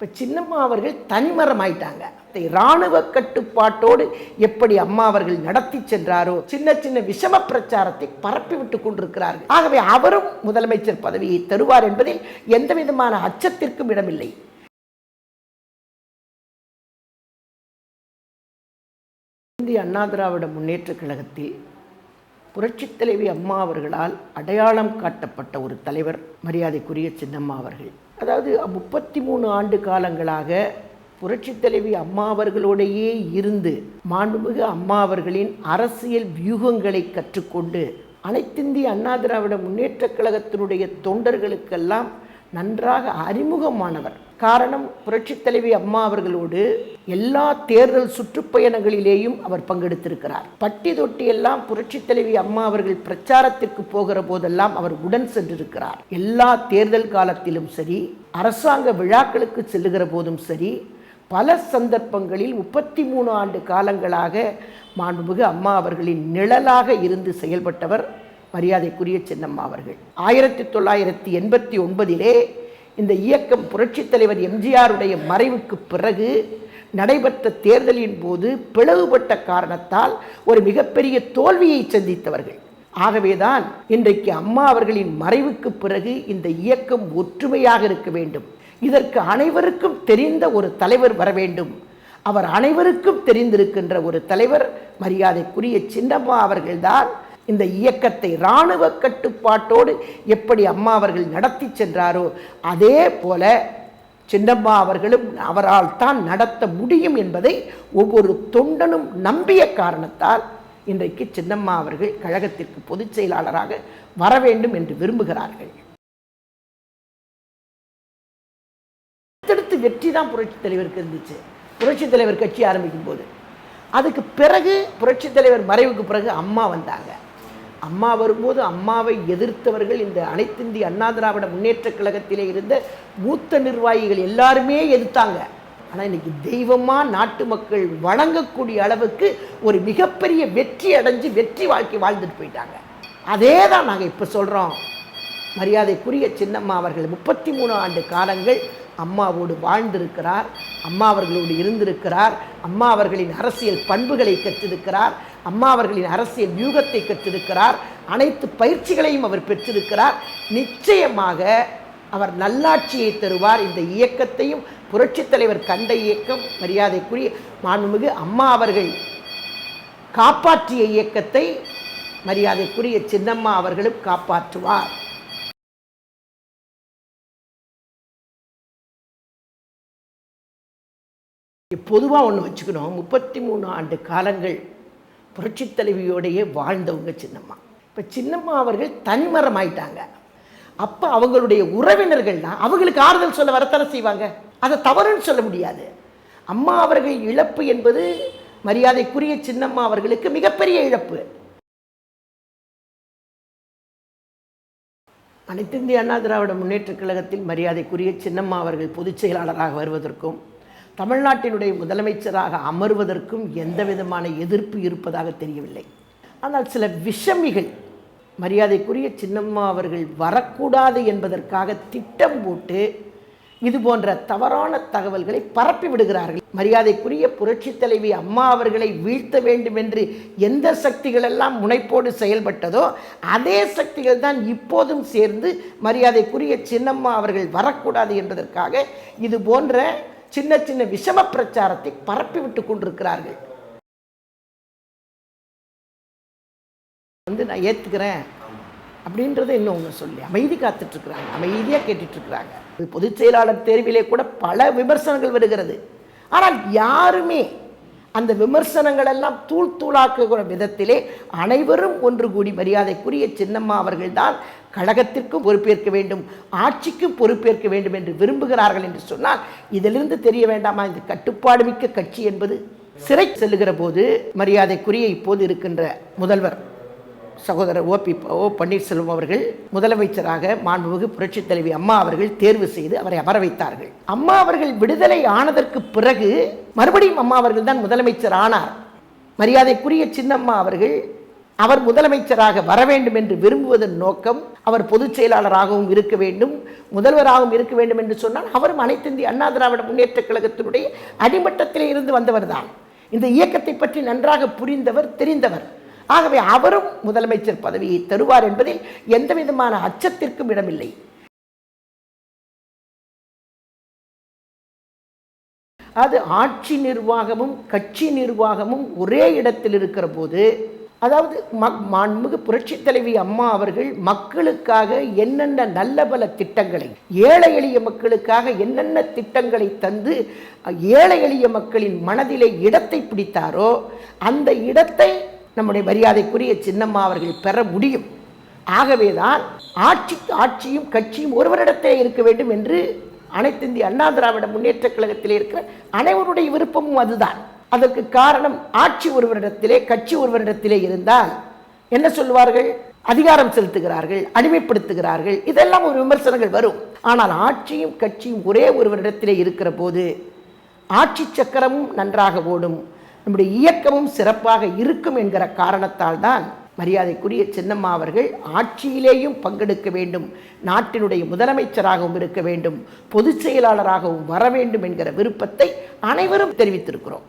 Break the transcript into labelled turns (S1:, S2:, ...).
S1: இப்போ சின்னம்மா அவர்கள் தனிமரம் ஆயிட்டாங்க இராணுவ கட்டுப்பாட்டோடு எப்படி அம்மா அவர்கள் நடத்தி சென்றாரோ சின்ன சின்ன விஷம பிரச்சாரத்தை பரப்பி விட்டு கொண்டிருக்கிறார்கள். ஆகவே அவரும் முதலமைச்சர் பதவியை தருவார் என்பதில் எந்த விதமான அச்சத்திற்கும் இடமில்லை. இந்திய அண்ணா திராவிட முன்னேற்ற கழகத்தில் புரட்சித் தலைவி அம்மா அவர்களால் அடையாளம் காட்டப்பட்ட ஒரு தலைவர் மரியாதைக்குரிய சின்னம்மா அவர்கள். அதாவது முப்பத்தி மூணு ஆண்டு காலங்களாக புரட்சித் தலைவி அம்மா அவர்களோடையே இருந்து மாண்புமிகு அம்மா அவர்களின் அரசியல் வியூகங்களை கற்றுக்கொண்டு அனைத்திந்திய அண்ணா திராவிட முன்னேற்றக் கழகத்தினுடைய தொண்டர்களுக்கெல்லாம் நன்றாக அறிமுகமானவர். காரணம் புரட்சித் தலைவி அம்மா அவர்களோடு எல்லா தேர்தல் சுற்றுப்பயணங்களிலேயும் அவர் பங்கெடுத்திருக்கிறார். பட்டி தொட்டி எல்லாம் புரட்சித் தலைவி அம்மா அவர்கள் பிரச்சாரத்திற்கு போகிற போதெல்லாம் அவர் உடன் சென்றிருக்கிறார். எல்லா தேர்தல் காலத்திலும் சரி அரசாங்க விழாக்களுக்கு செல்லுகிற போதும் சரி பல சந்தர்ப்பங்களில் முப்பத்தி மூணு ஆண்டு காலங்களாக மாண்புமிகு அம்மா அவர்களின் நிழலாக இருந்து செயல்பட்டவர் மரியாதைக்குரிய சின்னம்மா அவர்கள். ஆயிரத்தி தொள்ளாயிரத்தி எண்பத்தி ஒன்பதிலே இந்த இயக்கம் புரட்சித் தலைவர் எம்ஜிஆருடைய மறைவுக்கு பிறகு நடைபெற்ற தேர்தலின் போது பிளவுபட்ட காரணத்தால் ஒரு மிகப்பெரிய தோல்வியை சந்தித்தவர்கள். ஆகவேதான் இன்றைக்கு அம்மா அவர்களின் மறைவுக்கு பிறகு இந்த இயக்கம் ஒற்றுமையாக இருக்க வேண்டும். இதற்கு அனைவருக்கும் தெரிந்த ஒரு தலைவர் வர வேண்டும். அவர் அனைவருக்கும் தெரிந்திருக்கின்ற ஒரு தலைவர் மரியாதைக்குரிய சின்னம்மா அவர்கள்தான் இந்த இயக்கத்தை இராணுவ கட்டுப்பாட்டோடு எப்படி அம்மா அவர்கள் நடத்தி சென்றாரோ அதே போல சின்னம்மா அவர்களும் அவரால் தான் நடத்த முடியும் என்பதை ஒவ்வொரு தொண்டனும் நம்பிய காரணத்தால் இன்றைக்கு சின்னம்மா அவர்கள் கழகத்திற்கு பொதுச் செயலாளராக வர வேண்டும் என்று விரும்புகிறார்கள். அடுத்தடுத்து வெற்றி தான் புரட்சித் தலைவருக்கு இருந்துச்சு. புரட்சித் தலைவர் கட்சி ஆரம்பிக்கும் போது அதுக்கு பிறகு புரட்சித் தலைவர் மறைவுக்கு பிறகு அம்மா வந்தாங்க. அம்மா வரும்போது அம்மாவை எதிர்த்தவர்கள் இந்த அனைத்திந்திய அண்ணா திராவிட முன்னேற்றக் கழகத்திலே இருந்த மூத்த நிர்வாகிகள் எல்லாருமே எதிர்த்தாங்க. ஆனால் இன்னைக்கு தெய்வமாக நாட்டு மக்கள் வணங்கக்கூடிய அளவுக்கு ஒரு மிகப்பெரிய வெற்றி அடைஞ்சு வெற்றி வாழ்க்கை வாழ்ந்துட்டு போயிட்டாங்க. அதே தான் நாங்கள் இப்போ சொல்கிறோம் மரியாதைக்குரிய சின்னம்மா அவர்கள் முப்பத்தி மூணு ஆண்டு காலங்கள் அம்மாவோடு வாழ்ந்திருக்கிறார் அம்மா அவர்களோடு இருந்திருக்கிறார் அம்மா அவர்களின் அரசியல் பண்புகளை கற்றிருக்கிறார் அம்மா அவர்களின் அரசியல் வியூகத்தை கற்றிருக்கிறார் அனைத்து பயிற்சிகளையும் அவர் பெற்றிருக்கிறார். நிச்சயமாக அவர் நல்லாட்சியை தருவார். இந்த இயக்கத்தையும் புரட்சித் தலைவர் கண்ட இயக்கம் மரியாதைக்குரிய மாண்புமிகு அம்மா அவர்கள் காப்பாற்றிய இயக்கத்தை மரியாதைக்குரிய சின்னம்மா அவர்களும் காப்பாற்றுவார். பொதுவாக ஒன்று வச்சுக்கணும். முப்பத்தி மூணு ஆண்டு காலங்கள் புரட்சி தலைவியோடையே வாழ்ந்தவங்க சின்னம்மா. இப்போ சின்னம்மா அவர்கள் தனிமரம் ஆயிட்டாங்க அப்போ அவங்களுடைய உறவினர்கள்லாம் அவங்களுக்கு ஆறுதல் சொல்ல வரத்தானே செய்வாங்க? அதை தவறுன்னு சொல்ல முடியாது. அம்மா அவர்கள் இழப்பு என்பது மரியாதைக்குரிய சின்னம்மா அவர்களுக்கு மிகப்பெரிய இழப்பு. அனைத்து இந்திய அண்ணா திராவிட முன்னேற்றக் கழகத்தில் மரியாதைக்குரிய சின்னம்மா அவர்கள் பொதுச் செயலாளராக வருவதற்கும் தமிழ்நாட்டினுடைய முதலமைச்சராக அமர்வதற்கும் எந்த விதமான எதிர்ப்பு இருப்பதாக தெரியவில்லை. ஆனால் சில விஷமிகள் மரியாதைக்குரிய சின்னம்மா அவர்கள் வரக்கூடாது என்பதற்காக திட்டம் போட்டு இது போன்ற தவறான தகவல்களை பரப்பி விடுகிறார்கள். மரியாதைக்குரிய புரட்சித் தலைவி அம்மா அவர்களை வீழ்த்த வேண்டும் என்று எந்த சக்திகள் எல்லாம் முனைப்போடு செயல்பட்டதோ அதே சக்திகள் தான் இப்போதும் சேர்ந்து மரியாதைக்குரிய சின்னம்மா அவர்கள் வரக்கூடாது என்பதற்காக இது போன்ற சின்ன சின்ன விஷம பிரச்சாரத்தை பரப்பி விட்டு கொண்டிருக்கிறார்கள். வந்து நான் ஏற்றுக்கிறேன் அப்படின்றத இன்னும் ஒன்று சொல்லி அமைதி காத்துட்ருக்குறாங்க. அமைதியாக கேட்டுட்ருக்குறாங்க. பொதுச் செயலாளர் தேர்விலே கூட பல விமர்சனங்கள் வருகிறது. ஆனால் யாருமே அந்த விமர்சனங்கள் எல்லாம் தூள் தூளாக்குகிற விதத்திலே அனைவரும் ஒன்று கூடி மரியாதைக்குரிய சின்னம்மா அவர்கள்தான் கழகத்திற்கும் பொறுப்பேற்க வேண்டும் ஆட்சிக்கும் பொறுப்பேற்க வேண்டும் என்று விரும்புகிறார்கள் என்று சொன்னால் இதிலிருந்து தெரிய வேண்டாமா? இந்த கட்டுப்பாடு மிக்க கட்சி என்பது. சிறை செல்லுகிற போது மரியாதைக்குரிய இப்போது இருக்கின்ற முதல்வர் சகோதரர் ஓ பி ஓ பன்னீர்செல்வம் அவர்கள் முதலமைச்சராக மாண்புமிகு புரட்சித் தலைவி அம்மா அவர்கள் தேர்வு செய்து அவரை அமர வைத்தார்கள். அம்மா அவர்கள் விடுதலை ஆனதற்கு பிறகு மறுபடியும் அம்மா அவர்கள் தான் முதலமைச்சர் ஆனார். மரியாதைக்குரிய சின்னம்மா அவர்கள் அவர் முதலமைச்சராக வர வேண்டும் என்று விரும்புவதன் நோக்கம் அவர் பொதுச் செயலாளராகவும் இருக்க வேண்டும் முதல்வராகவும் இருக்க வேண்டும் என்று சொன்னால் அவரும் அனைத்திந்திய அண்ணா திராவிட முன்னேற்றக் கழகத்தினுடைய அடிமட்டத்திலே இருந்து வந்தவர்தான் இந்த இயக்கத்தை பற்றி நன்றாக புரிந்தவர் தெரிந்தவர். ஆகவே அவரும் முதலமைச்சர் பதவியை தருவார் என்பதில் எந்த விதமான அச்சத்திற்கும் இடமில்லை. அது ஆட்சி நிர்வாகமும் கட்சி நிர்வாகமும் ஒரே இடத்தில் இருக்கிற போது அதாவது ம- மாண்புமிகு புரட்சி தலைவி அம்மா அவர்கள் மக்களுக்காக என்னென்ன நல்ல பல திட்டங்களை ஏழை எளிய மக்களுக்காக என்னென்ன திட்டங்களை தந்து ஏழை எளிய மக்களின் மனதிலே இடத்தை பிடித்தாரோ அந்த இடத்தை நம்முடைய மரியாதைக்குரிய சின்னம்மா அவர்கள் பெற முடியும். ஆகவேதான் ஆட்சி ஆட்சியும் கட்சியும் ஒருவரிடத்தே இருக்க வேண்டும் என்று அனைத்து இந்திய அண்ணா திராவிட முன்னேற்றக் கழகத்திலே இருக்கிற அனைவருடைய விருப்பமும் அதுதான். அதற்கு காரணம் ஆட்சி ஒருவரிடத்திலே கட்சி ஒருவரிடத்திலே இருந்தால் என்ன சொல்வார்கள் அதிகாரம் செலுத்துகிறார்கள் அடிமைப்படுத்துகிறார்கள் இதெல்லாம் ஒரு விமர்சனங்கள் வரும். ஆனால் ஆட்சியும் கட்சியும் ஒரே ஒருவரிடத்திலே இருக்கிற போது ஆட்சி சக்கரமும் நன்றாக ஓடும். நம்முடைய இயக்கமும் சிறப்பாக இருக்கும் என்கிற காரணத்தால் தான் மரியாதைக்குரிய சின்னம்மா அவர்கள் ஆட்சியிலேயும் பங்கெடுக்க வேண்டும் நாட்டினுடைய முதலமைச்சராகவும் இருக்க வேண்டும் பொதுச் செயலாளராகவும் வர வேண்டும் என்கிற விருப்பத்தை அனைவரும் தெரிவித்திருக்கிறோம்.